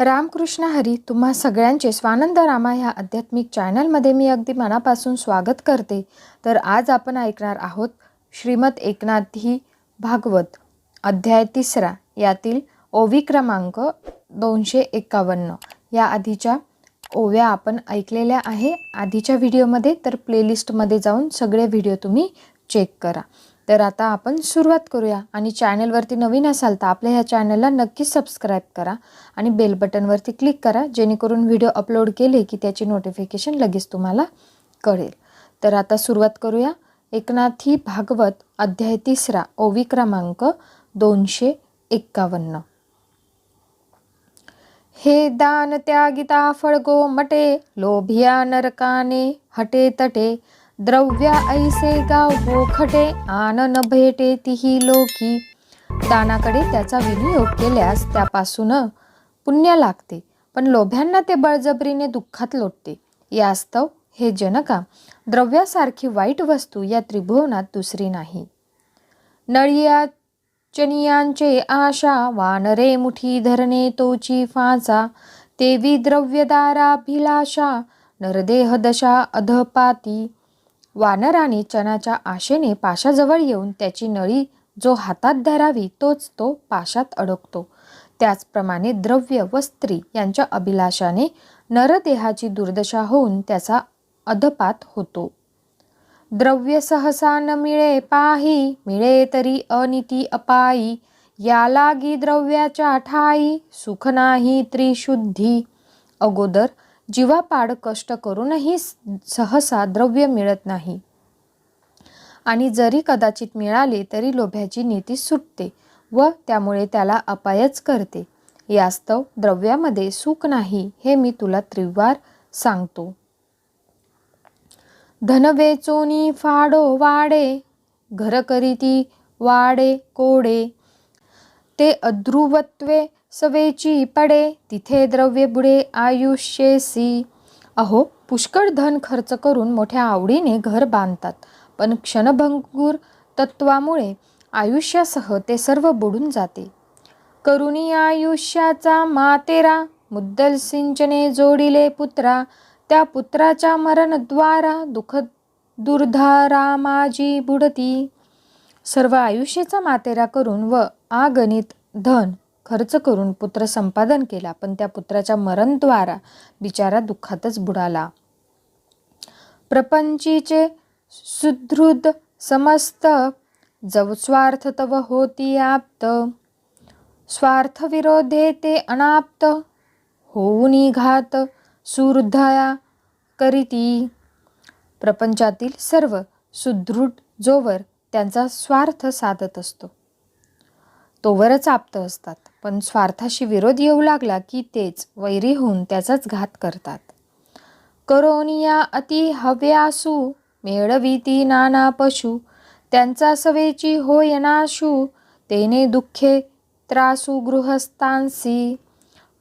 रामकृष्ण हरी तुम्हा सगळ्यांचे स्वानंद रामा ह्या आध्यात्मिक चॅनलमध्ये मी अगदी मनापासून स्वागत करते. तर आज आपण ऐकणार आहोत श्रीमद एकनाथी भागवत अध्याय तिसरा. यातील ओवी क्रमांक दोनशे एकावन्न. या आधीच्या ओव्या आपण ऐकलेल्या आहे. आधीच्या व्हिडिओमध्ये तर प्लेलिस्टमध्ये जाऊन सगळे व्हिडिओ तुम्ही चेक करा. तर आता आपण सुरुवात करूया. आणि चॅनलवरती नवीन असाल तर आपल्या ह्या चॅनलला नक्की सबस्क्राईब करा आणि बेल बटनवरती क्लिक करा जेणेकरून व्हिडिओ अपलोड केले की त्याची नोटिफिकेशन लगेच तुम्हाला कळेल. तर आता सुरुवात करूया. एकनाथी भागवत अध्याय तिसरा ओवी क्रमांक दोनशे एक्कावन्न. हे दान त्यागिता फळगो मटे लोभिया नरकाने हटे तटे द्रव्या ऐसे गाव हो खटे आनन भेटे तिही लोकी. दानाकडे त्याचा विनियोग केल्यास त्यापासून पुण्य लागते पण लोभ्यांना ते बळजबरीने दुःखात लोटते. यास्तव हे जनका द्रव्यासारखी वाईट वस्तू या त्रिभुवनात दुसरी नाही. नळिया चनियांचे आशा वानरे मुठी धरणे तोची फाचा तेवी द्रव्यदाराभिलाषा नरदेह दशा अधपाती. वानराने चणाच्या आशेने पाशाजवळ येऊन त्याची नळी जो हातात धरावी तोच तो पाशात अडकतो. त्याचप्रमाणे द्रव्य व स्त्री यांच्या अभिलाषाने नरदेहाची दुर्दशा होऊन त्याचा अधपात होतो. द्रव्य सहसा न मिळे पाही मिळे तरी अनिती अपायी या लागी द्रव्याच्या ठाई सुख नाही त्रिशुद्धी. अगोदर जीवापाड कष्ट करूनही सहसा द्रव्य मिळत नाही. आणि जरी कदाचित मिळाले तरी लोभ्याची नीती सुटते व त्यामुळे त्याला अपायच करते. यास्तव द्रव्यामध्ये सुख नाही हे मी तुला त्रिवार सांगतो. धनवेचोनी फाडो वाडे घर करीती वाडे कोडे. ते अध्रुवत्वे सवेची पडे तिथे द्रव्य बुडे आयुष्येसी अहो पुष्कळ धन खर्च करून मोठ्या आवडीने घर बांधतात. पण क्षणभंगूर तत्वामुळे आयुष्यासह ते सर्व बुडून जाते. करुणी आयुष्याचा मातेरा मुद्दल सिंचने जोडिले पुत्रा त्या पुत्राच्या मरणद्वारा दुःख दुर्धारा माझी बुडती. सर्व आयुष्याचा मातेरा करून व आगणित धन खर्च करून पुत्र संपादन केला पण त्या पुत्राच्या मरणद्वारा बिचारा दुःखातच बुडाला. प्रपंचीचे सुदृढ समस्त जव स्वार्थ तव होती आप्त. स्वार्थ विरोधे ते अनाप्त होऊनी घात सुहृदया करीती. प्रपंचातील सर्व सुदृढ जोवर त्यांचा स्वार्थ साधत असतो. तोवरच आप्त असतात. पण स्वार्थाशी विरोध येऊ लागला की तेच वैरी होऊन त्याचाच घात करतात. करोनिया अति हव्यासू मेळवीती नाना पशु त्यांचा सवेची होय नाशू तेने दुःखे त्रासू गृहस्थांसी.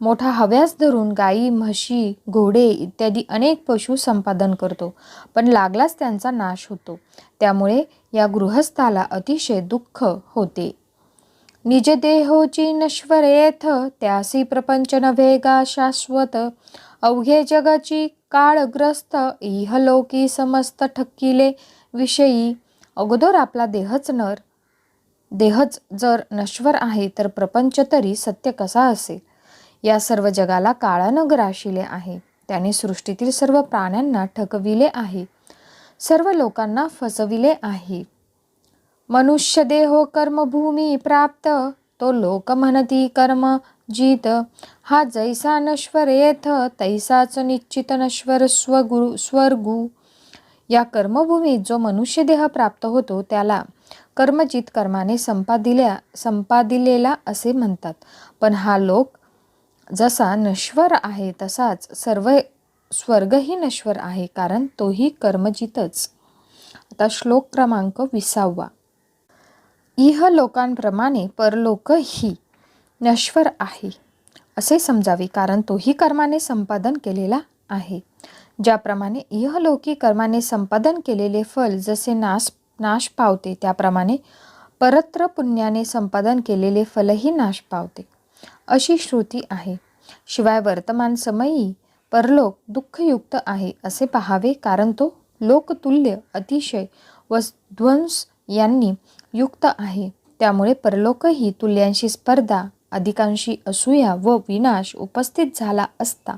मोठा हव्यास धरून गाई म्हशी घोडे इत्यादी अनेक पशु संपादन करतो पण लागलाच त्यांचा नाश होतो. त्यामुळे या गृहस्थाला अतिशय दुःख होते. निज देहोची नश्वरेथ त्यासी प्रपंच नव्हेगा शाश्वत. अवघे जगाची काळग्रस्त इहलोकी समस्त ठक्किले विषयी. अगोदर आपला देहच नर देहच जर नश्वर आहे तर प्रपंच तरी सत्य कसा असेल या सर्व जगाला काळानं ग्राशिले आहे. त्याने सृष्टीतील सर्व प्राण्यांना ठकविले आहे. सर्व लोकांना फसविले आहे. मनुष्य देहो कर्मभूमी प्राप्त तो लोक म्हणती कर्म जीत. हा जैसा नश्वर येथ तैसाच निश्चित नश्वर स्वगुरु स्वर्गू. या कर्मभूमीत जो मनुष्य देह प्राप्त होतो त्याला कर्मजित कर्माने संपादिल्या संपादिलेला असे म्हणतात. पण हा लोक जसा नश्वर आहे तसाच सर्व स्वर्गही नश्वर आहे कारण तोही कर्मजितच. आता श्लोक क्रमांक विसावा. इह लोकांप्रमाणे परलोकही नश्वर आहे असे समजावे कारण तोही कर्माने संपादन केलेला आहे. ज्याप्रमाणे इहलोकी कर्माने संपादन केलेले फल जसे नाश नाश पावते त्याप्रमाणे परत्र पुण्याने संपादन केलेले फलही नाश पावते अशी श्रुती आहे. शिवाय वर्तमान समयी परलोक दुःखयुक्त आहे असे पहावे कारण तो लोकतुल्य अतिशय व ध्वंस यांनी युक्त आहे. त्यामुळे परलोकही तुल्यांशी स्पर्धा अधिकांशी असूया व विनाश उपस्थित झाला असता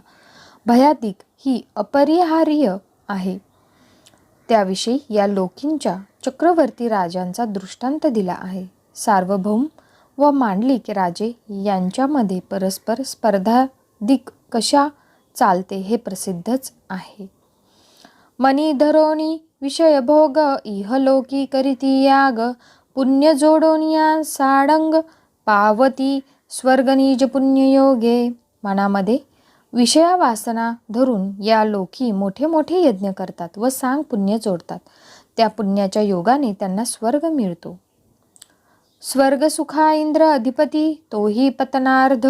भयादिक ही अपरिहार्य आहे. त्याविषयी या लोकींच्या चक्रवर्ती राजांचा दृष्टांत दिला आहे. सार्वभौम व मांडलिक राजे यांच्यामध्ये परस्पर स्पर्धाधिक कशा चालते हे प्रसिद्धच आहे. मनी धरोणी विषयभोग इहलोकी करीती याग पुण्य जोडोनिया साडंग पावती स्वर्गनिज पुण्ययोगे. मनामध्ये विषया वासना धरून या लोकी मोठे मोठे यज्ञ करतात व सांग पुण्य जोडतात. त्या पुण्याच्या योगाने त्यांना स्वर्ग मिळतो. स्वर्ग सुखा इंद्र अधिपती तोही पतनार्ध.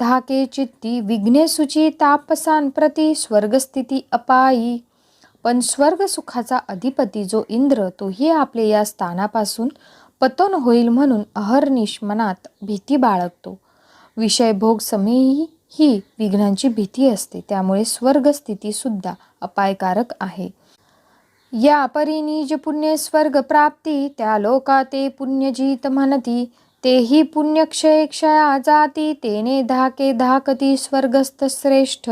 धाके चित्ती विघ्नेसुची तापसान प्रती स्वर्गस्थिती अपायी. पण स्वर्ग सुखाचा अधिपती जो इंद्र तोही आपले या स्थानापासून पतन होईल म्हणून अहर्निश मनात भीती बाळगतो. विषयभोग समयी समेही ही विघ्नांची भीती असते त्यामुळे स्वर्ग स्थितीसुद्धा अपायकारक आहे. या परिनिज पुण्य स्वर्ग प्राप्ती त्या लोका ते पुण्यजीत म्हणती तेही पुण्यक्षय क्षया जाती तेने धाके धाकती स्वर्गस्थ श्रेष्ठ.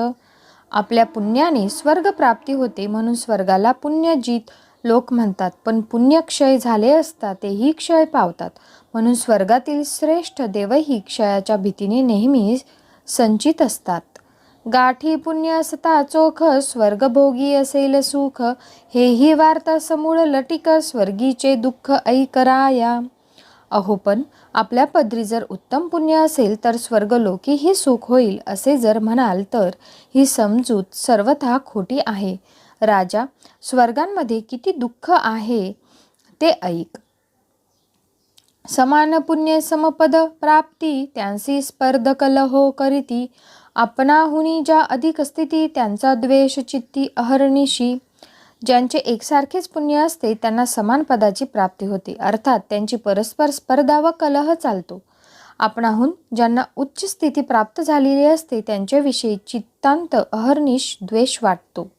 आपल्या पुण्याने स्वर्ग प्राप्ती होते म्हणून स्वर्गाला पुण्यजीत लोक म्हणतात. पण पुण्यक्षय झाले असता तेही क्षय पावतात. म्हणून स्वर्गातील श्रेष्ठ देवही क्षयाच्या भीतीने नेहमी संचित असतात. गाठी पुण्य असता चोख स्वर्गभोगी असेल सुख. हेही वार्ता समूळ लटिक स्वर्गीचे दुःख ऐकराया. अहो पण आपल्या पदरी जर उत्तम पुण्य असेल तर स्वर्गलोकीही सुख होईल असे जर म्हणाल तर ही समजूत सर्वथा खोटी आहे. राजा स्वर्गांमध्ये किती दुःख आहे ते ऐक. समान पुण्य समपद प्राप्ती त्यांची स्पर्ध हो करीती. आपणाहुनी ज्या अधिक स्थिती त्यांचा द्वेष चित्ती अहर्निशी ज्यांचे एकसारखेच पुण्य असते त्यांना समान पदाची प्राप्ती होते. अर्थात त्यांची परस्पर स्पर्धा व कलह चालतो. आपणाहून ज्यांना उच्च स्थिती प्राप्त झालेली असते त्यांच्याविषयी चित्तांत अहर्निश द्वेष वाटतो.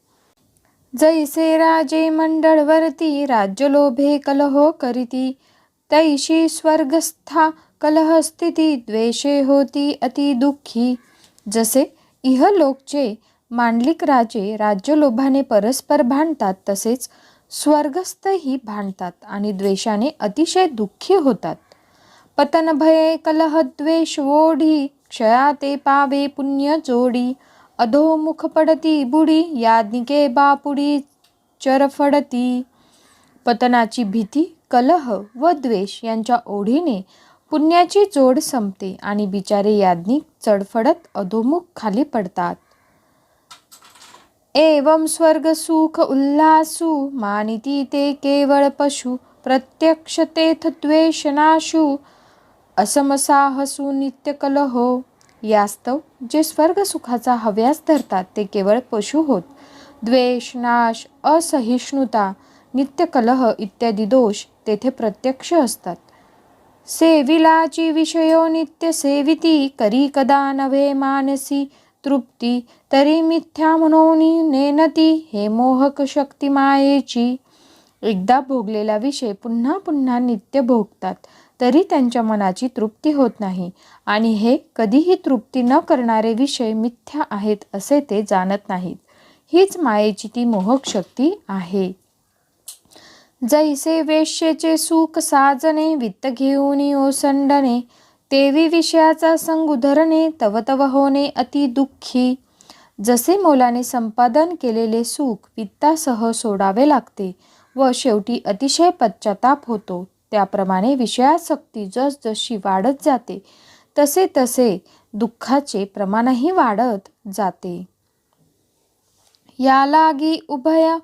जैसे राजे मंडळवरती राज्यलोभे कलहो करीती तैशी स्वर्गस्था कलह स्थिती द्वेषे होती अति दुःखी. जसे इहलोकचे मांडलिक राजे राज्यलोभाने परस्पर भांडतात तसेच स्वर्गस्थही भांडतात आणि द्वेषाने अतिशय दुःखी होतात. पतन भये कलह द्वेष ओढी क्षया ते पावे पुण्य जोडी अधोमुख पडती बुडी याज्ञिके बापुडी चरफडती पतनाची भीती कलह व द्वेष यांच्या ओढीने पुण्याची जोड संपते आणि बिचारे याज्ञिक चडफडत अधोमुख खाली पडतात. एवं स्वर्ग सुख मानिती ते केवळ पशु प्रत्यक्ष तेथ द्वेषनाशू असमसाहसु नित्य कलहो यास्तव जे स्वर्ग सुखाचा हव्यास धरतात ते केवळ पशु होत. द्वेष नाश असहिष्णुता नित्य कलह इत्यादी दोष तेथे प्रत्यक्ष असतात. सेविलाची विषयो नित्य सेविती करी कदा नव्हे मानसी तृप्ती तरी मिथ्या म्हणून नेनती हे मोहक शक्ती मायेची. एकदा भोगलेला विषय पुन्हा पुन्हा नित्य भोगतात तरी त्यांच्या मनाची तृप्ती होत नाही. आणि हे कधीही तृप्ती न करणारे विषय मिथ्या आहेत असे ते जाणत नाहीत. हीच मायेची ती मोहक शक्ती आहे. जैसे वेश्येचे सुख साजणे वित्त घेऊन ओसंडणे तेवी विषयाचा संग उधरणे तवतव होणे अति दुःखी. जसे मोलाने संपादन केलेले सुख वित्तासह सोडावे लागते व शेवटी अतिशय पश्चाताप होतो. त्याप्रमाणे विषयासक्ती जसजशी वाढत जाते तसे तसे दुःखाचे प्रमाणही वाढत जाते. या लागी उभय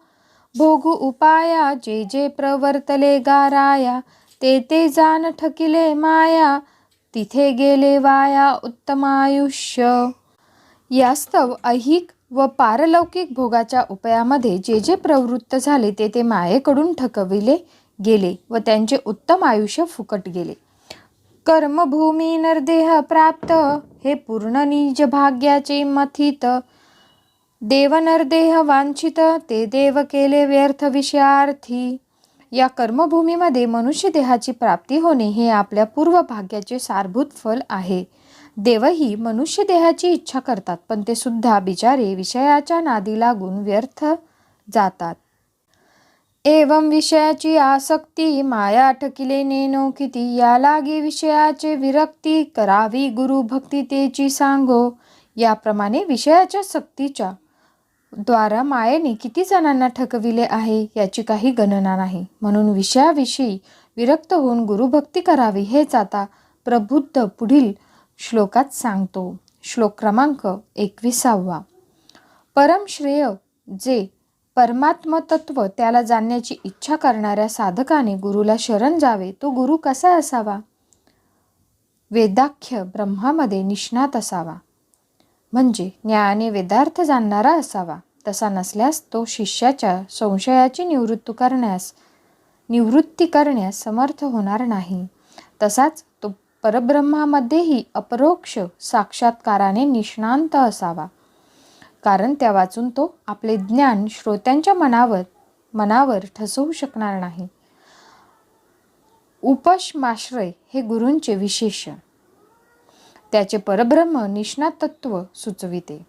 भोगू उपाया जे जे प्रवर्तले गाराया ते ते जाण ठकिले माया तिथे गेले वाया उत्तम आयुष्य यास्तव ऐहिक व पारलौकिक भोगाच्या उपायामध्ये जे जे प्रवृत्त झाले ते ते मायेकडून ठकविले गेले व त्यांचे उत्तम आयुष्य फुकट गेले. कर्मभूमी नरदेह प्राप्त हे पूर्ण निज भाग्याचे मथित. देव नरदेह वांछित ते देव केले व्यर्थ विषयार्थी. या कर्मभूमीमध्ये मनुष्य देहाची प्राप्ती होणे हे आपल्या पूर्व भाग्याचे सारभूत फल आहे. देवही मनुष्य देहाची इच्छा करतात पण ते सुद्धा बिचारे विषयाच्या नादी लागून व्यर्थ जातात. एवं विषयाची आसक्ती माया ठकिले नेनो किती या लागी विषयाचे विरक्ती करावी गुरु भक्ती तेची सांगो. याप्रमाणे विषयाच्या सक्तीच्या द्वारा मायेने किती जणांना ठकविले आहे याची काही गणना नाही. म्हणून विषयाविषयी विरक्त होऊन गुरुभक्ती करावी हेच आता प्रबुद्ध पुढील श्लोकात सांगतो. श्लोक क्रमांक एकविसावा. परमश्रेय जे परमात्मतत्व त्याला जाणण्याची इच्छा करणाऱ्या साधकाने गुरुला शरण जावे तो गुरु कसा असावा? वेदाख्य ब्रह्मामध्ये निष्णात असावा. म्हणजे न्यायाने वेदार्थ जाणणारा असावा. तसा नसल्यास तो शिष्याच्या संशयाची निवृत्त करण्यास निवृत्ती करण्यास समर्थ होणार नाही. तसाच तो परब्रह्मामध्येही अपरोक्ष साक्षात्काराने निष्णांत असावा. कारण त्या वाचून तो आपले ज्ञान श्रोत्यांच्या मनावर मनावर ठसवू शकणार नाही. उपशमाश्रय हे गुरूंचे विशेष त्याचे परब्रह्म निष्णा तत्त्व सुचविते.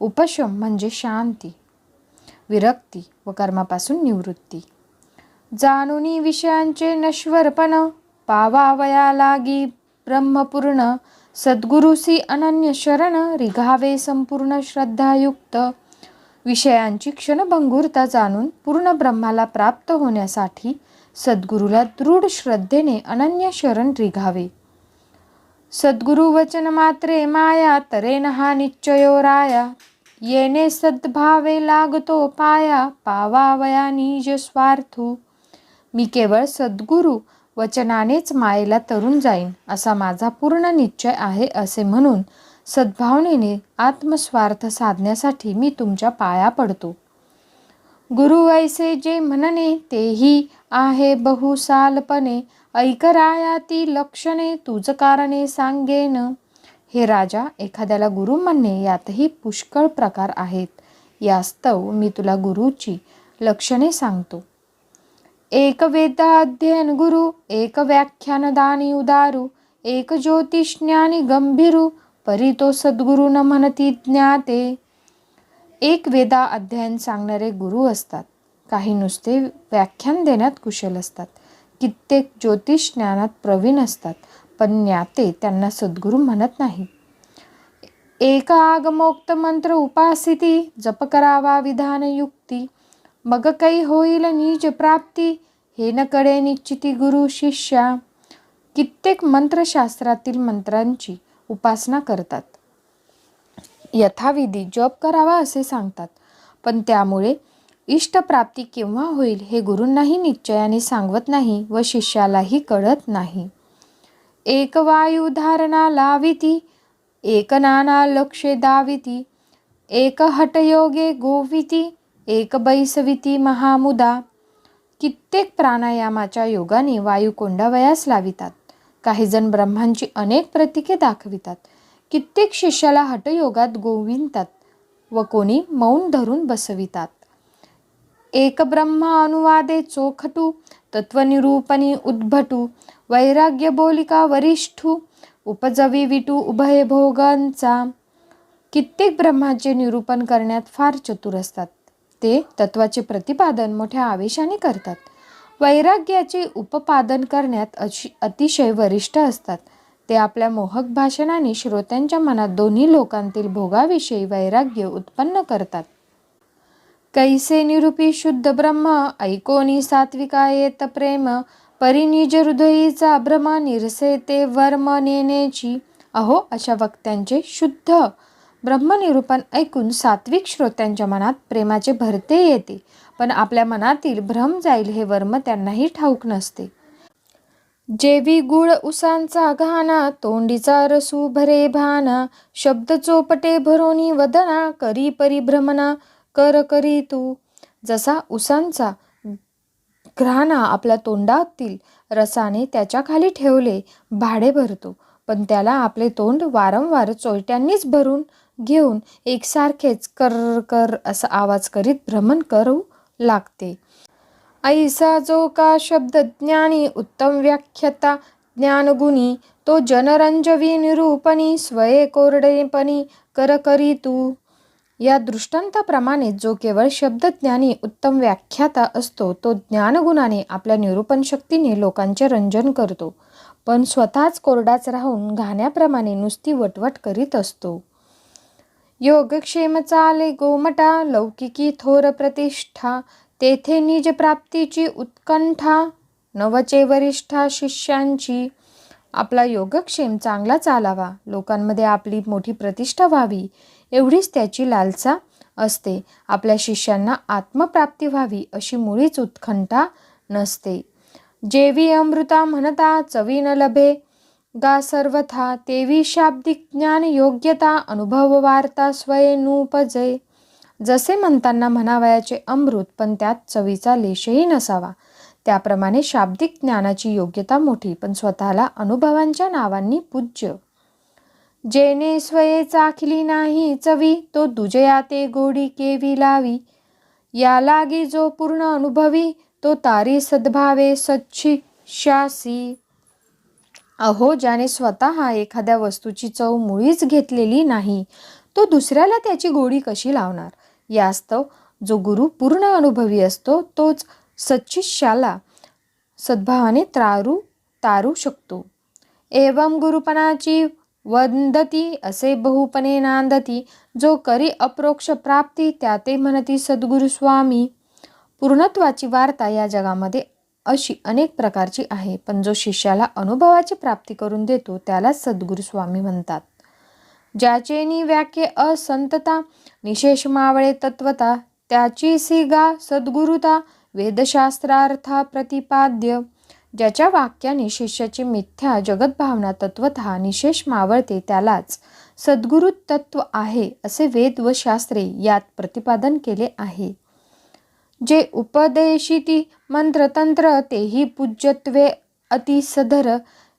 उपशम म्हणजे शांती विरक्ती व कर्मापासून निवृत्ती. जाणुनी विषयांचे नश्वरपण पावावया लागी ब्रह्मपूर्ण सद्गुरुसी अनन्य शरण रिघावे संपूर्ण श्रद्धायुक्त. विषयांची क्षणभंगुरता जाणून पूर्ण ब्रह्माला प्राप्त होण्यासाठी सद्गुरूला दृढ श्रद्धेने अनन्य शरण रिघावे. सद्गुरु वचन मात्रे माया तरेन हा निश्चयो राया. येणे सद्भावे लागतो पाया पावावया निज स्वार्थू. मी केवळ सद्गुरू वचनानेच मायेला तरुण जाईन असा माझा पूर्ण निश्चय आहे असे म्हणून सद्भावनेने आत्मस्वार्थ साधण्यासाठी मी तुमच्या पाया पडतो. गुरु ऐसे जे म्हणणे तेही आहे बहुसालपणे. ऐकराया ती लक्षणे तुझ कारणे सांगेन. हे राजा एखाद्याला गुरु म्हणणे यातही पुष्कळ प्रकार आहेत. यास्तव मी तुला गुरुची लक्षणे सांगतो. एक वेदाध्ययन गुरु एक व्याख्यान दानी उदारू एक ज्योतिष्ज्ञानी गंभीरू परी तो सद्गुरु न म्हणती ज्ञाते. एक वेदा अध्ययन सांगणारे गुरु असतात. काही नुसते व्याख्यान देण्यात कुशल असतात. कित्येक ज्योतिष ज्ञानात प्रवीण असतात पण ज्ञाते त्यांना सद्गुरू म्हणत नाही. एक आगमोक्त मंत्र उपासिती जप करावा विधान युक्ती मग काही होईल नीज प्राप्ती हे न कडे निश्चिती गुरु शिष्या. कित्येक मंत्रशास्त्रातील मंत्रांची उपासना करतात. यथाविधी जप करावा असे सांगतात पण त्यामुळे इष्टप्राप्ती केव्हा होईल हे गुरूंनाही निश्चयाने सांगवत नाही व शिष्यालाही कळत नाही. एक वायू धारणा लाविती एक नाना लक्षे दाविती एक हटयोगे गोविती एक बैसविती महामुदा. कित्येक प्राणायामाच्या योगाने वायू कोंडावयास लावितात. काही जण ब्रह्मांची अनेक प्रतीके दाखवितात. कित्येक शिष्याला हटयोगात गोविंतात व कोणी मौन धरून बसवितात. एक ब्रह्म अनुवादे चोखटू तत्वनिरूपणी उद्भटू वैराग्य बोलिका वरिष्ठू उपजवी विटू उभय भोगांचा. कित्येक ब्रह्माचे निरूपण करण्यात फार चतुर असतात. ते तत्वाचे प्रतिपादन मोठ्या आवेशाने करतात. वैराग्याचे उपपादन करण्यात अशी अतिशय वरिष्ठ असतात. ते आपल्या मोहक भाषणाने श्रोत्यांच्या मनात दोन्ही लोकांतील भोगाविषयी वैराग्य उत्पन्न करतात. कैसे निरूपी शुद्ध ब्रह्म ऐकोनी सात्विका येत प्रेम परिनिज हृदयीचा भ्रम निरसे ते वर्म नेण्याची अहो अशा वक्त्यांचे शुद्ध ब्रह्मनिरूपण ऐकून सात्विक श्रोत्यांच्या मनात प्रेमाचे भरते येते पण आपल्या मनातील भ्रम जाईल हे वर्म त्यांनाही ठाऊक नसते. जेवी गुळ उसांचा घाना तोंडीचा रसू भरे भाना शब्द चोपटे भरोनी वदना करी परिभ्रमणा कर करी तू. जसा उसांचा घ्राणा आपल्या तोंडातील रसाने त्याच्याखाली ठेवले भाडे भरतो. पण त्याला आपले तोंड वारंवार चोयट्यांनीच भरून घेऊन एकसारखेच कर कर असा आवाज करीत भ्रमण करू लागते. ऐसा जो का शब्द ज्ञानी उत्तम व्याख्याता ज्ञानगुणी तो जनरंजवी निरूपणी स्वये कोरडेपणी कर करी तू. या दृष्टांताप्रमाणे जो केवळ शब्दज्ञानी उत्तम व्याख्याता असतो तो ज्ञानगुणाने आपल्या निरूपण शक्तीने लोकांचे रंजन करतो. पण स्वतःच कोरडाच राहून घाण्याप्रमाणे नुसती वटवट करीत असतो. योगक्षेम चाले गोमटा लौकिकी थोर प्रतिष्ठा तेथे निज प्राप्तीची उत्कंठा नवचे वरिष्ठा शिष्यांची. आपला योगक्षेम चांगला चालावा लोकांमध्ये आपली मोठी प्रतिष्ठा व्हावी एवढीच त्याची लालसा असते. आपल्या शिष्यांना आत्मप्राप्ती व्हावी अशी मुळीच उत्कंठा नसते. जेवी अमृता म्हणता चवी न लभे. गा सर्वथा तेवी शाब्दिक ज्ञान योग्यता अनुभव वार्ता स्वयनुपजे जसे म्हणताना म्हणावयाचे अमृत पण त्यात चवीचा लेशही नसावा. त्याप्रमाणे शाब्दिक ज्ञानाची योग्यता मोठी पण स्वतःला अनुभवांच्या नावांनी पूज्य. जेने स्वये चाखली नाही चवी तो दुजया ते गोडी केवी लावी या लागी जो पूर्ण अनुभवी तो तारी सद्भावे सच्छिशासी अहो ज्याने स्वतः एखाद्या वस्तूची चव मुळीच घेतलेली नाही तो दुसऱ्याला त्याची गोडी कशी लावणार यास्तव जो गुरु पूर्ण अनुभवी असतो तोच सच्चिष्याला सद्भावाने त्रारू तारू शकतो एवम गुरुपणाची वंदती असे बहुपणे नांदती. जो करी अप्रोक्ष प्राप्ती त्या ते म्हणती सद्गुरु स्वामी. पूर्णत्वाची वार्ता या जगामध्ये अशी अनेक प्रकारची आहे. पण जो शिष्याला अनुभवाची प्राप्ती करून देतो त्याला सद्गुरु स्वामी म्हणतात. ज्याचे नि व्याख्ये असंतता निशेष मावळे तत्वता त्याची सिगा सद्गुरुता वेदशास्त्रार्था प्रतिपाद्य. ज्याच्या वाक्याने शिष्याची मिथ्या जगद्भावना तत्वतः निशेष मावळते त्यालाच सद्गुरु तत्व आहे असे वेद व शास्त्रे यात प्रतिपादन केले आहे. जे उपदेशिती मंत्रतंत्र तेही पूज्यत्वे अतिसधर.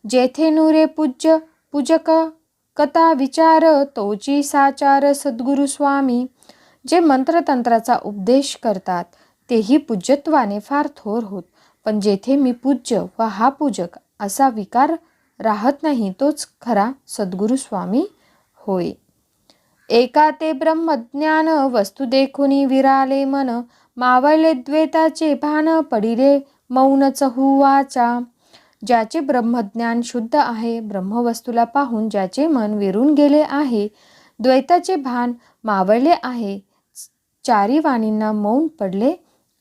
जेथे नुरे पूज्य पूजक कथा विचार तोची साचार सद्गुरु स्वामी. जे मंत्रतंत्राचा उपदेश करतात तेही पूज्यत्वाने फार थोर होत पण जेथे मी पूज्य व हा पूजक असा विकार राहत नाही तोच खरा सद्गुरु स्वामी होय. एका ते ब्रह्मज्ञान वस्तू देखून विराले मन मावळले द्वैताचे भान पडिले मौन चहुवाचा. ज्याचे ब्रह्मज्ञान शुद्ध आहे ब्रह्मवस्तूला पाहून ज्याचे मन विरून गेले आहे द्वैताचे भान मावळले आहे चारी वाणींना मौन पडले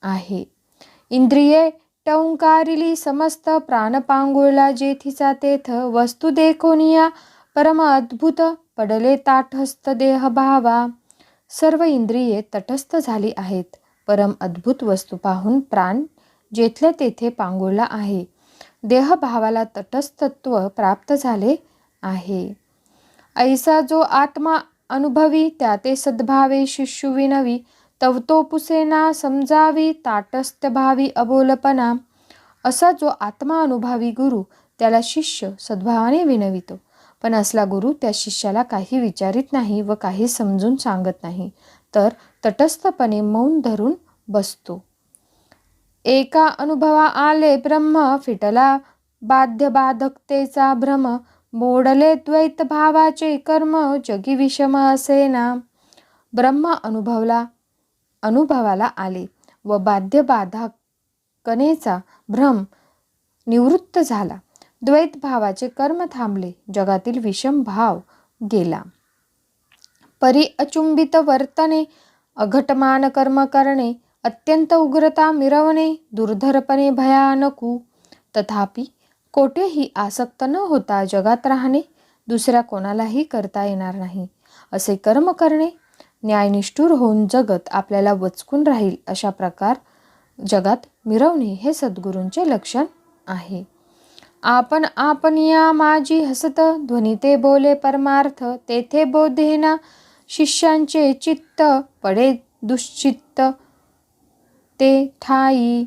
आहे. इंद्रिये टंकारिली समस्त प्राणपांगुळला जेथीचा तेथ वस्तू देखोनिया परम अद्भुत पडले ताठस्थ देह भावा सर्व इंद्रिये तटस्थ झाली आहेत. परम अद्भुत वस्तू पाहून प्राण जेथल्या तेथे पांगुळला आहे. देहभावाला तटस्थत्व प्राप्त झाले आहे. ऐसा जो आत्मा अनुभवी त्या ते सद्भावे विनवी तवतोपुसेना समजावी ताटस्थभावी अबोलपणा असा जो आत्माअनुभावी गुरु त्याला शिष्य सद्भावाने विनवितो. पण असला गुरु त्या शिष्याला काही विचारित नाही व काही समजून सांगत नाही तर तटस्थपणे मौन धरून बसतो. एका अनुभवा आले ब्रह्म फिटला बाध्य बाधकतेचा भ्रम मोडले द्वैत भावाचे कर्म जगी विषम असेना. ब्रह्म अनुभवला अनुभवाला आले व बाध्यबाधकनेचा भ्रम निवृत्त झाला. द्वैत भावाचे कर्म थांबले. जगातील विषम भाव गेला. परी अचुंबित वर्तने अघटमान कर्म करणे अत्यंत उग्रता मिरवणे दुर्धरपणे भयानकू तथापि कोठेही आसक्त न होता जगात राहणे दुसऱ्या कोणालाही करता येणार नाही. असे कर्म करणे न्यायनिष्ठूर होऊन जगत आपल्याला वचकून राहील अशा प्रकार जगात मिरवणे हे सद्गुरूंचे लक्षण आहे. आपण आपण या माझी हसत ध्वनी बोले परमार्थ तेथे बोधेना शिष्यांचे चित्त पडे दुश्चित्त ते ठाई.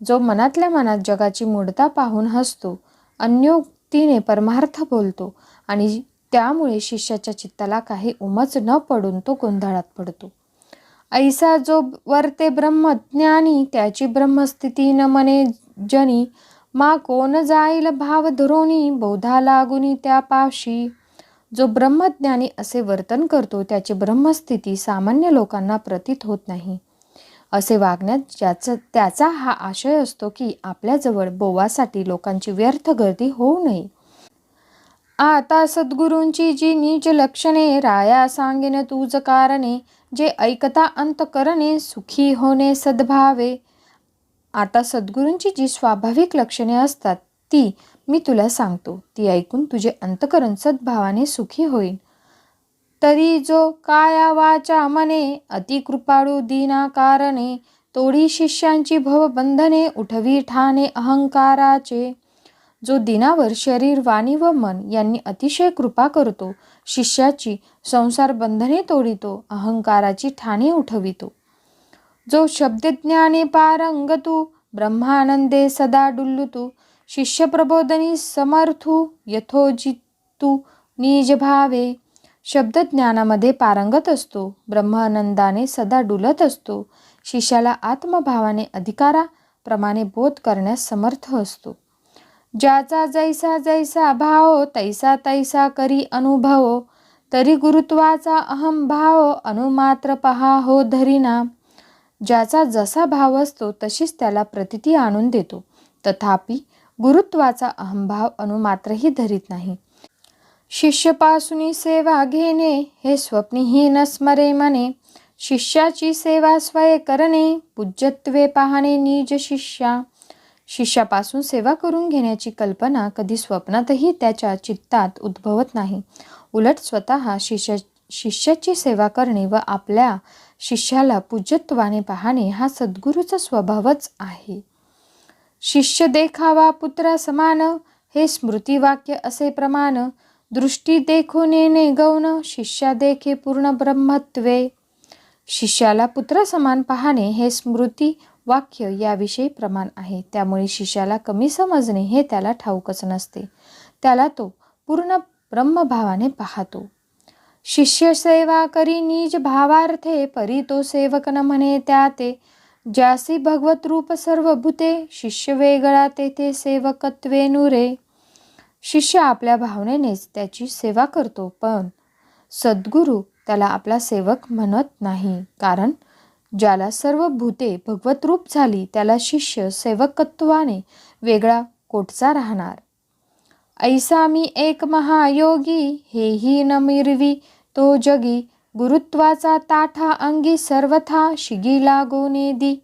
जो मनातल्या मनात जगाची मूढता पाहून हसतो अन्योक्तीने परमार्थ बोलतो आणि त्यामुळे शिष्याच्या चित्ताला काही उमच न पडून तो गोंधळात पडतो. ऐसा जो वर्ते ब्रह्मज्ञानी त्याची ब्रह्मस्थिती न मने जनी मा कोण जाईल भाव धरोनी बौधा लागुनी त्या पावशी जो ब्रह्मज्ञानी असे वर्तन करतो त्याची ब्रह्मस्थिती सामान्य लोकांना प्रतीत होत नाही. असे वागण्यात ज्याचं त्याचा हा आशय असतो की आपल्याजवळ बोवासाठी लोकांची व्यर्थ गर्दी होऊ नये. आता सद्गुरूंची जी नीच लक्षणे राया सांगेन तूज कारणे जे ऐकता अंत करणे सुखी होणे सद्भावे. आता सद्गुरूंची जी स्वाभाविक लक्षणे असतात ती मी तुला सांगतो. ती ऐकून तुझे अंतकरण सद्भावाने सुखी होईल. तरी जो काया वाचा मने अतिकृपाळू दीना कारणे तोडी शिष्यांची भवबंधने उठवी ठाणे अहंकाराचे. जो दिनावर शरीर वाणी व मन यांनी अतिशय कृपा करतो शिष्याची संसार बंधने तोडितो अहंकाराची ठाणे उठवितो. जो शब्दज्ञाने पारंगतू ब्रह्मानंदे सदा डुल्लुतू शिष्य प्रबोधनी समर्थू यथोजितू निज भावे शब्दज्ञानामध्ये पारंगत असतो ब्रह्मानंदाने सदा डुलत असतो शिष्याला आत्मभावाने अधिकाराप्रमाणे बोध करण्यास समर्थ असतो. ज्याचा जैसा जैसा भाव तैसा तैसा करी अनुभव तरी गुरुत्वाचा अहम भाव अनुमात्र पहा हो धरीना. ज्याचा जसा भाव असतो तशीच त्याला प्रतिती आणून देतो. तथापि गुरुत्वाचा अहंभाव अनुमात्रही धरीत नाही. शिष्यपासून सेवा घेणे हे स्वप्नीहीन स्मरे मने. शिष्याची सेवा स्वय करणे पूज्यत्वे पाहणे निज शिष्या. शिष्यापासून सेवा करून घेण्याची कल्पना कधी स्वप्नातही त्याच्या चित्तात उद्भवत नाही. उलट स्वतः शिष्य शिष्याची सेवा करणे व आपल्या शिष्याला पूज्यत्वाने पाहणे हा सद्गुरूचा स्वभावच आहे. शिष्य देखावा पुत्रा समान हे स्मृतिवाक्य असे प्रमाण दृष्टी देखून नेणे गौण शिष्या देखे पूर्ण ब्रह्मत्वे. शिष्याला पुत्र समान पाहणे हे स्मृती वाक्य याविषयी प्रमाण आहे. त्यामुळे शिष्याला कमी समजणे हे त्याला ठाऊकच नसते. त्याला तो पूर्ण ब्रह्मभावाने पाहतो. शिष्य सेवा करी निज भावार्थे परी तो सेवक न म्हणे त्या ते ज्यासी भगवत रूप सर्व भूते शिष्य वेगळा तेथे सेवकत्वे नुरे. शिष्य आपल्या भावनेनेच त्याची सेवा करतो पण सद्गुरू त्याला आपला सेवक म्हणत नाही कारण ज्याला सर्व भूते भगवत रूप झाली त्याला शिष्य सेवकत्वाने वेगळा कोटचा राहणार. ऐसा मी एक महायोगी हेही न मिरवी तो जगी गुरुत्वाचा ताठा अंगी सर्वथा शिगी लागोने दी.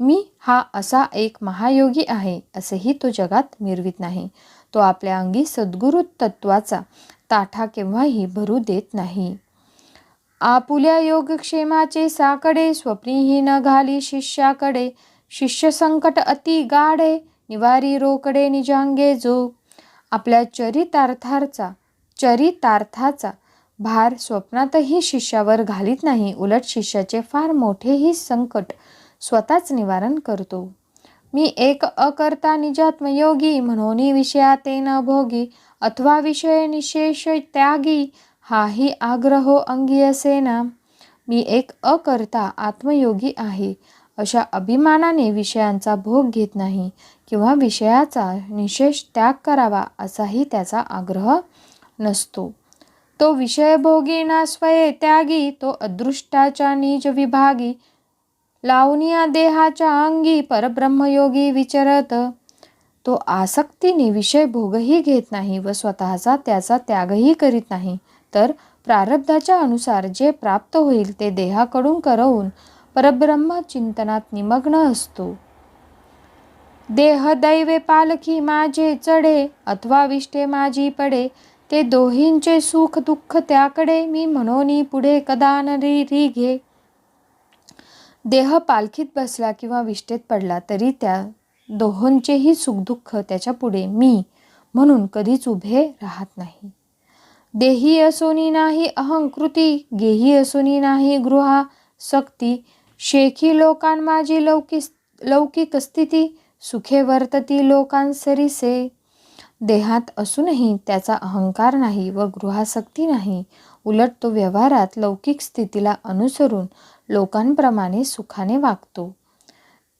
मी हा असा एक महायोगी आहे असेही तो जगात मिरवित नाही. तो आपल्या अंगी सद्गुरु तत्वाचा ताठा केव्हाही भरू देत नाही. आपुल्या योगक्षेमाचे साकडे स्वप्नीही न घाली शिष्याकडे. शिष्य संकट अति गाढे निवारी रोकडे निजांगे जो. आपल्या चरितार्थाचा चरितार्थाचा भार स्वप्नातही शिष्यावर घालीत नाही उलट शिष्याचे फार मोठेही संकट स्वतःच निवारण करतो. मी एक अकर्ता निजात्मयोगी म्हणून विषयाते न भोगी अथवा विषय निशेष त्यागी हाही आग्रहो अंगी असेना मी एक अकर्ता आत्मयोगी आहे. अशा अभिमानाने विषयांचा भोग घेत नाही किंवा विषयाचा निशेष त्याग करावा असाही त्याचा आग्रह नसतो. तो विषयभोगी ना स्वये त्यागी तो अदृष्टाच्या निज विभागी लावनिया देहाच्या अंगी परब्रह्मयोगी विचरत. तो आसक्तीने विषय भोगही घेत नाही व स्वतःचा त्याचा त्यागही करीत नाही. तर प्रारब्धाच्या अनुसार जे प्राप्त होईल ते देहाकडून करवून परब्रह्म चिंतनात निमग्न असतो. देह दैवे पालखी माझे चढे अथवा विष्टे माझी पडे ते दोहींचे सुख दुःख त्याकडे मी म्हणोनी पुढे कदा रिघे घे. देह पालखीत बसला किंवा विष्टेत पडला तरी त्या दोहोंचेही सुखदुःख त्याच्या पुढे मी म्हणून कधीच उभे राहत नाही. देही असोनी नाही अहंकृती गेही असोनी नाही गृहा सक्ती. शेखी लोकां माझी लौकिक लौकिक स्थिती सुखे वर्तती लोकांसरीसे देहात असूनही त्याचा अहंकार नाही व गृहासक्ती नाही. उलट तो व्यवहारात लौकिक स्थितीला अनुसरून लोकांप्रमाणे सुखाने वागतो.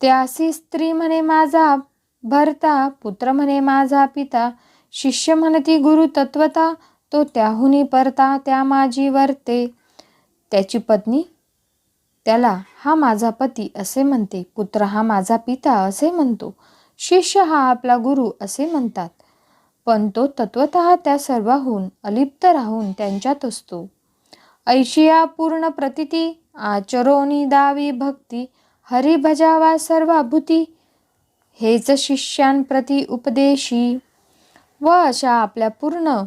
त्यासी स्त्री म्हणे माझा भरता पुत्र म्हणे माझा पिता. शिष्य म्हणती गुरु तत्वता तो त्याहुनी परता त्या माझी वरते. त्याची पत्नी? त्याला हा माझा पती असे म्हणते. पुत्र हा माझा पिता असे म्हणतो. शिष्य हा आपला गुरु असे म्हणतात. पण तो तत्वत त्या सर्वाहून अलिप्त राहून त्यांच्यात असतो. ऐशिया पूर्ण प्रतिती आचरोनी दावी भक्ती हरी भजावा सर्वाभूती हेच शिष्यांप्रती उपदेशी व अशा आपल्या पूर्ण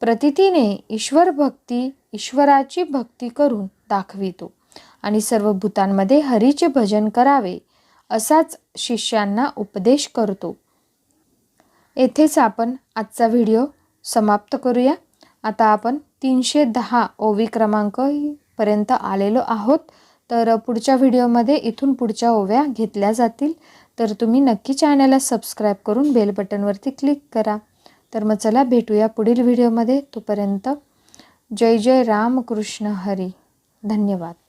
प्रतितीने ईश्वर भक्ती ईश्वराची भक्ती करून दाखवितो. आणि सर्व भूतांमध्ये हरीचे भजन करावे असाच शिष्यांना उपदेश करतो. येथेच आपण आजचा व्हिडिओ समाप्त करूया. आता आपण तीनशे दहा ओवी क्रमांक पर्यंत आलेलो आहोत. तर पुढच्या व्हिडिओमध्ये इथून पुढच्या ओव्या घेतल्या जातील. तर तुम्ही नक्की चॅनलला सबस्क्राईब करून बेल बटनवरती क्लिक करा. तर मग चला भेटूया पुढील व्हिडिओमध्ये. तोपर्यंत जय जय रामकृष्ण हरी. धन्यवाद.